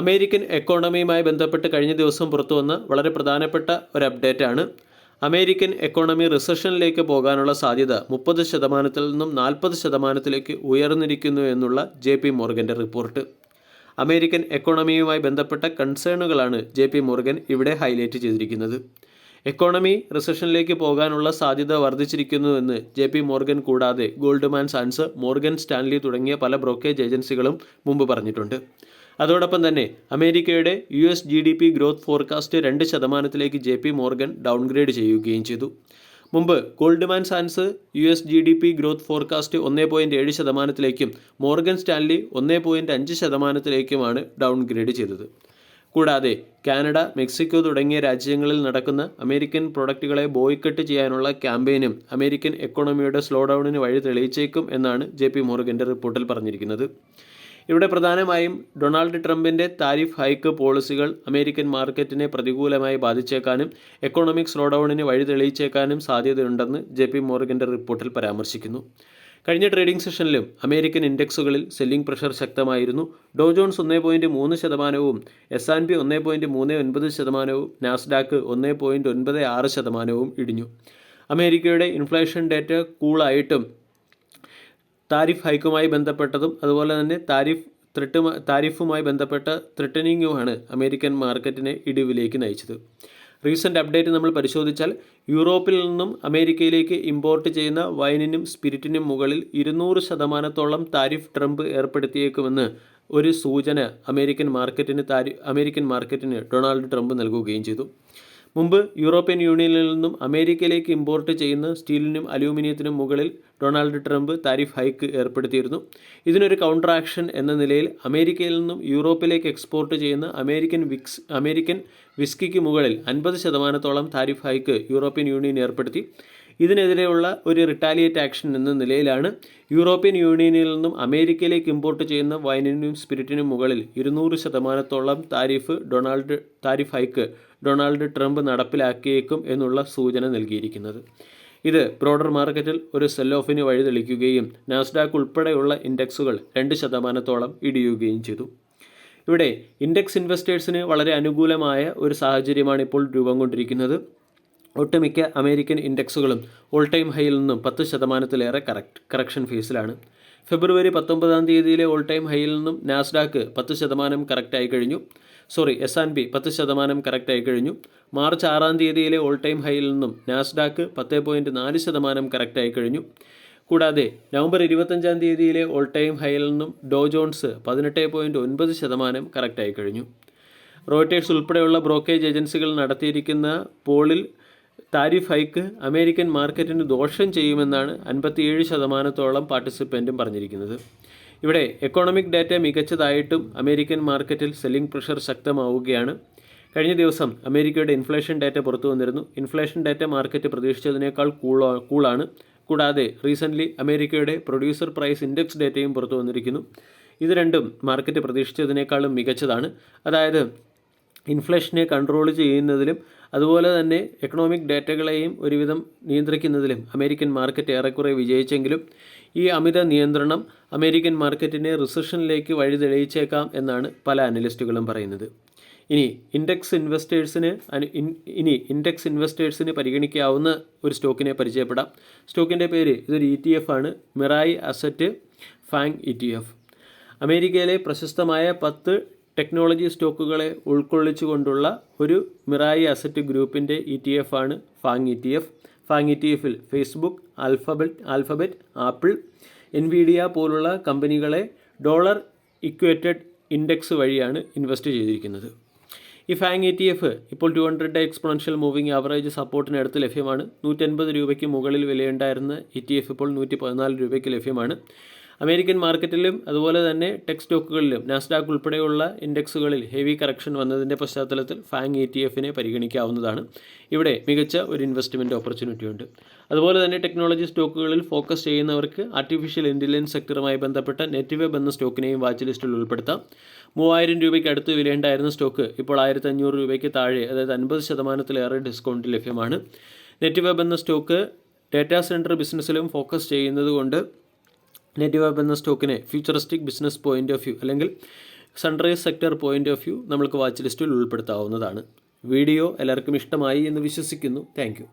American എക്കോണമിയുമായി ബന്ധപ്പെട്ട് കഴിഞ്ഞ ദിവസം പുറത്തുവന്ന വളരെ പ്രധാനപ്പെട്ട ഒരു അപ്ഡേറ്റാണ്. അമേരിക്കൻ എക്കോണമി റിസഷനിലേക്ക് പോകാനുള്ള സാധ്യത മുപ്പത് ശതമാനത്തിൽ നിന്നും നാൽപ്പത് ശതമാനത്തിലേക്ക് ഉയർന്നിരിക്കുന്നു എന്നുള്ള ജെ പി മോർഗന്റെ റിപ്പോർട്ട്. അമേരിക്കൻ എക്കോണമിയുമായി ബന്ധപ്പെട്ട കൺസേണുകളാണ് ജെ പി മോർഗൻ ഇവിടെ ഹൈലൈറ്റ് ചെയ്തിരിക്കുന്നത്. എക്കോണമി റിസഷനിലേക്ക് പോകാനുള്ള സാധ്യത വർദ്ധിച്ചിരിക്കുന്നുവെന്ന് ജെ പി മോർഗൻ കൂടാതെ ഗോൾഡ്മാൻ സാൻസ് മോർഗൻ സ്റ്റാൻലി തുടങ്ങിയ പല ബ്രോക്കേജ് ഏജൻസികളും മുമ്പ് പറഞ്ഞിട്ടുണ്ട്. അതോടൊപ്പം തന്നെ അമേരിക്കയുടെ U S G D P growth forecast രണ്ട് ശതമാനത്തിലേക്ക് ജെ പി മോർഗൻ ഡൗൺഗ്രേഡ് ചെയ്യുകയും ചെയ്തു. മുമ്പ് Goldman sans U S G D P growth forecast ഒന്നേ പോയിന്റ് ഏഴ് ശതമാനത്തിലേക്കും മോർഗൻ സ്റ്റാൻലി ഒന്നേ പോയിന്റ് അഞ്ച് ശതമാനത്തിലേക്കുമാണ് ഡൗൺഗ്രേഡ് ചെയ്തത്. കൂടാതെ കാനഡ മെക്സിക്കോ തുടങ്ങിയ രാജ്യങ്ങളിൽ നടക്കുന്ന അമേരിക്കൻ പ്രൊഡക്റ്റുകളെ ബോയ്ക്കട്ട് ചെയ്യാനുള്ള ക്യാമ്പയിനും അമേരിക്കൻ എക്കോണമിയുടെ സ്ലോ ഡൗണിന് വഴി തെളിയിച്ചേക്കും എന്നാണ് ജെ പി മോർഗന്റെ റിപ്പോർട്ടിൽ പറഞ്ഞിരിക്കുന്നത്. ഇവിടെ പ്രധാനമായും ഡൊണാൾഡ് ട്രംപിന്റെ താരിഫ് ഹൈക്ക് പോളിസികൾ അമേരിക്കൻ മാർക്കറ്റിനെ പ്രതികൂലമായി ബാധിച്ചേക്കാനും എക്കോണമിക് സ്ലോ ഡൗണിന് വഴി തെളിയിച്ചേക്കാനും സാധ്യതയുണ്ടെന്ന് ജെ പി മോർഗന്റെ റിപ്പോർട്ടിൽ പരാമർശിക്കുന്നു. കഴിഞ്ഞ ട്രേഡിംഗ് സെഷനിലും അമേരിക്കൻ ഇൻഡെക്സുകളിൽ സെല്ലിംഗ് പ്രഷർ ശക്തമായിരുന്നു. ഡോ ജോൺസ് ഒന്നേ പോയിന്റ് മൂന്ന് ശതമാനവും എസ് ആൻഡ് പി ഒന്നേ പോയിന്റ് മൂന്ന് ഒൻപത് ശതമാനവും നാസ്ഡാക്ക് ഒന്നേ പോയിന്റ് ഒൻപത് ആറ് ശതമാനവും ഇടിഞ്ഞു. അമേരിക്കയുടെ ഇൻഫ്ലേഷൻ ഡേറ്റ കൂളായിട്ടും താരിഫ് ഹൈക്കുമായി ബന്ധപ്പെട്ടതും അതുപോലെ തന്നെ താരിഫ് ത്രെട്ട് താരിഫുമായി ബന്ധപ്പെട്ട ത്രെട്ടനിങ്ങുമാണ് അമേരിക്കൻ മാർക്കറ്റിനെ ഇടിവിലേക്ക് നയിച്ചത്. റീസെന്റ് അപ്ഡേറ്റ് നമ്മൾ പരിശോധിച്ചാൽ യൂറോപ്പിൽ നിന്നും അമേരിക്കയിലേക്ക് ഇമ്പോർട്ട് ചെയ്യുന്ന വൈനിനും സ്പിരിറ്റിനും മുകളിൽ ഇരുന്നൂറ് ശതമാനത്തോളം താരിഫ് ട്രംപ് ഏർപ്പെടുത്തിയേക്കുമെന്ന് ഒരു സൂചന അമേരിക്കൻ മാർക്കറ്റിന് താരി അമേരിക്കൻ മാർക്കറ്റിന് ഡൊണാൾഡ് ട്രംപ് നൽകുകയും ചെയ്തു. മുമ്പ് യൂറോപ്യൻ യൂണിയനിൽ നിന്നും അമേരിക്കയിലേക്ക് ഇമ്പോർട്ട് ചെയ്യുന്ന സ്റ്റീലിനും അലൂമിനിയത്തിനും മുകളിൽ ഡൊണാൾഡ് ട്രംപ് താരിഫ് ഹൈക്ക് ഏർപ്പെടുത്തിയിരുന്നു. ഇതിനൊരു കൗണ്ടർ ആക്ഷൻ എന്ന നിലയിൽ അമേരിക്കയിൽ നിന്നും യൂറോപ്പിലേക്ക് എക്സ്പോർട്ട് ചെയ്യുന്ന അമേരിക്കൻ വിക്സ് അമേരിക്കൻ വിസ്കിക്ക് മുകളിൽ അൻപത് ശതമാനത്തോളം താരിഫ് ഹൈക്ക് യൂറോപ്യൻ യൂണിയൻ ഏർപ്പെടുത്തി. ഇതിനെതിരെയുള്ള ഒരു റിട്ടാലിയേറ്റ് ആക്ഷൻ എന്ന നിലയിലാണ് യൂറോപ്യൻ യൂണിയനിൽ നിന്നും അമേരിക്കയിലേക്ക് ഇമ്പോർട്ട് ചെയ്യുന്ന വൈനിനും സ്പിരിറ്റിനും മുകളിൽ ഇരുന്നൂറ് ശതമാനത്തോളം tariff Donald tariff hike Donald Trump നടപ്പിലാക്കിയേക്കും എന്നുള്ള സൂചന നൽകിയിരിക്കുന്നത്. ഇത് ബ്രോഡർ മാർക്കറ്റിൽ ഒരു സെൽ ഓഫിന് വഴിതെളിക്കുകയും നാസ്ഡാക്ക് ഉൾപ്പെടെയുള്ള ഇൻഡെക്സുകൾ രണ്ട് ശതമാനത്തോളം ഇടിയുകയും ചെയ്തു. ഇവിടെ ഇൻഡെക്സ് ഇൻവെസ്റ്റേഴ്സിന് വളരെ അനുകൂലമായ ഒരു സാഹചര്യമാണ് ഇപ്പോൾ രൂപം കൊണ്ടിരിക്കുന്നത്. ഒട്ടുമിക്ക അമേരിക്കൻ ഇൻഡെക്സുകളും ഓൾ ടൈം ഹൈയിൽ നിന്നും പത്ത് ശതമാനത്തിലേറെ കറക്റ്റ് കറക്ഷൻ ഫേസിലാണ് ഫെബ്രുവരി പത്തൊമ്പതാം തീയതിയിലെ ഓൾ ടൈം ഹൈയിൽ നിന്നും നാസ്ഡാക്ക് പത്ത് ശതമാനം കറക്റ്റായി കഴിഞ്ഞു. സോറി എസ് ആൻഡ് പി പത്ത് ശതമാനം കറക്റ്റായി കഴിഞ്ഞു. മാർച്ച് ആറാം തീയതിയിലെ ഓൾ ടൈം ഹൈയിൽ നിന്നും നാസ്ഡാക്ക് പത്ത് പോയിന്റ് നാല് ശതമാനം കറക്റ്റായി കഴിഞ്ഞു. കൂടാതെ നവംബർ ഇരുപത്തഞ്ചാം തീയതിയിലെ ഓൾ ടൈം ഹൈയിൽ നിന്നും ഡോ ജോൺസ് പതിനെട്ട് പോയിന്റ് ഒൻപത് ശതമാനം കറക്റ്റായി കഴിഞ്ഞു. റോയിട്ടേഴ്സ് ഉൾപ്പെടെയുള്ള ബ്രോക്കേജ് ഏജൻസികൾ നടത്തിയിരിക്കുന്ന പോളിൽ താരിഫ് ഹൈക്ക് അമേരിക്കൻ മാർക്കറ്റിന് ദോഷം ചെയ്യുമെന്നാണ് അൻപത്തിയേഴ് ശതമാനത്തോളം പാർട്ടിസിപ്പന്റും പറഞ്ഞിരിക്കുന്നത്. ഇവിടെ എക്കോണമിക് ഡാറ്റ മികച്ചതായിട്ടും അമേരിക്കൻ മാർക്കറ്റിൽ സെല്ലിംഗ് പ്രഷർ ശക്തമാവുകയാണ്. കഴിഞ്ഞ ദിവസം അമേരിക്കയുടെ ഇൻഫ്ലേഷൻ ഡാറ്റ പുറത്തു വന്നിരുന്നു. ഇൻഫ്ലേഷൻ ഡാറ്റ മാർക്കറ്റ് പ്രതീക്ഷിച്ചതിനേക്കാൾ കൂളോ കൂളാണ്. കൂടാതെ റീസെന്റ്ലി അമേരിക്കയുടെ പ്രൊഡ്യൂസർ പ്രൈസ് ഇൻഡെക്സ് ഡാറ്റയും പുറത്തു വന്നിരിക്കുന്നു. ഇത് രണ്ടും മാർക്കറ്റ് പ്രതീക്ഷിച്ചതിനേക്കാളും മികച്ചതാണ്. അതായത് ഇൻഫ്ലേഷനെ കൺട്രോൾ ചെയ്യുന്നതിലും അതുപോലെ തന്നെ എക്കണോമിക് ഡാറ്റകളെയും ഒരുവിധം നിയന്ത്രിക്കുന്നതിലും അമേരിക്കൻ മാർക്കറ്റ് ഏറെക്കുറെ വിജയിച്ചെങ്കിലും ഈ അമിത നിയന്ത്രണം അമേരിക്കൻ മാർക്കറ്റിനെ റിസഷനിലേക്ക് വഴി തെളിയിച്ചേക്കാം എന്നാണ് പല അനലിസ്റ്റുകളും പറയുന്നത്. ഇനി ഇൻഡെക്സ് ഇൻവെസ്റ്റേഴ്സിന് ഇനി ഇൻഡെക്സ് ഇൻവെസ്റ്റേഴ്സിന് പരിഗണിക്കാവുന്ന ഒരു സ്റ്റോക്കിനെ പരിചയപ്പെടാം. സ്റ്റോക്കിന്റെ പേര് ഇതൊരു ഇ ടി എഫ് ആണ്. Mirae asset FANG E T F അമേരിക്കയിലെ പ്രശസ്തമായ പത്ത് ടെക്നോളജി സ്റ്റോക്കുകളെ ഉൾക്കൊള്ളിച്ചുകൊണ്ടുള്ള ഒരു മിറായി അസറ്റ് ഗ്രൂപ്പിന്റെ ഇ ടി എഫ് ആണ് FANG E T F FANG E T എഫിൽ Facebook Alphabet Alphabet Apple Nvidia പോലുള്ള കമ്പനികളെ ഡോളർ ഇക്വേറ്റഡ് ഇൻഡെക്സ് വഴിയാണ് ഇൻവെസ്റ്റ് ചെയ്തിരിക്കുന്നത്. ഈ ഫാങ് ഇ ടി എഫ് ഇപ്പോൾ two hundred exponential moving average സപ്പോർട്ടിനടുത്ത് ലഭ്യമാണ്. നൂറ്റൻപത് രൂപയ്ക്ക് മുകളിൽ വിലയുണ്ടായിരുന്ന ഇ ടി എഫ് ഇപ്പോൾ നൂറ്റി പതിനാല് രൂപയ്ക്ക് ലഭ്യമാണ്. അമേരിക്കൻ മാർക്കറ്റിലും അതുപോലെ തന്നെ ടെക് സ്റ്റോക്കുകളിലും നാസ്ഡാക്ക് ഉൾപ്പെടെയുള്ള ഇൻഡെക്സുകളിൽ ഹെവി കറക്ഷൻ വന്നതിന്റെ പശ്ചാത്തലത്തിൽ ഫാങ് ഇ ടി എഫിനെ പരിഗണിക്കാവുന്നതാണ്. ഇവിടെ മികച്ച ഒരു ഇൻവെസ്റ്റ്മെന്റ് ഓപ്പർച്യൂണിറ്റി ഉണ്ട്. അതുപോലെ തന്നെ ടെക്നോളജി സ്റ്റോക്കുകളിൽ ഫോക്കസ് ചെയ്യുന്നവർക്ക് ആർട്ടിഫിഷ്യൽ ഇന്റലിജൻസ് സെക്ടറുമായി ബന്ധപ്പെട്ട നെറ്റ് വെബ് എന്ന സ്റ്റോക്കിനെയും വാച്ച് ലിസ്റ്റിൽ ഉൾപ്പെടുത്താം. മൂവായിരം രൂപയ്ക്ക് അടുത്ത് വിലയുണ്ടായിരുന്ന സ്റ്റോക്ക് ഇപ്പോൾ ആയിരത്തി അഞ്ഞൂറ് രൂപയ്ക്ക് താഴെ അതായത് അൻപത് ശതമാനത്തിലേറെ ഡിസ്കൗണ്ട് ലഭ്യമാണ്. നെറ്റ് വെബ് എന്ന സ്റ്റോക്ക് ഡേറ്റാ സെന്റർ ബിസിനസ്സിലും ഫോക്കസ് ചെയ്യുന്നത് നെറ്റ് വെബ് എന്ന സ്റ്റോക്കിനെ futuristic business point of view അല്ലെങ്കിൽ sunrise sector point of view നമ്മൾക്ക് വാച്ച് ലിസ്റ്റിൽ ഉൾപ്പെടുത്താവുന്നതാണ്. വീഡിയോ എല്ലാവർക്കും ഇഷ്ടമായി എന്ന് വിശ്വസിക്കുന്നു. താങ്ക്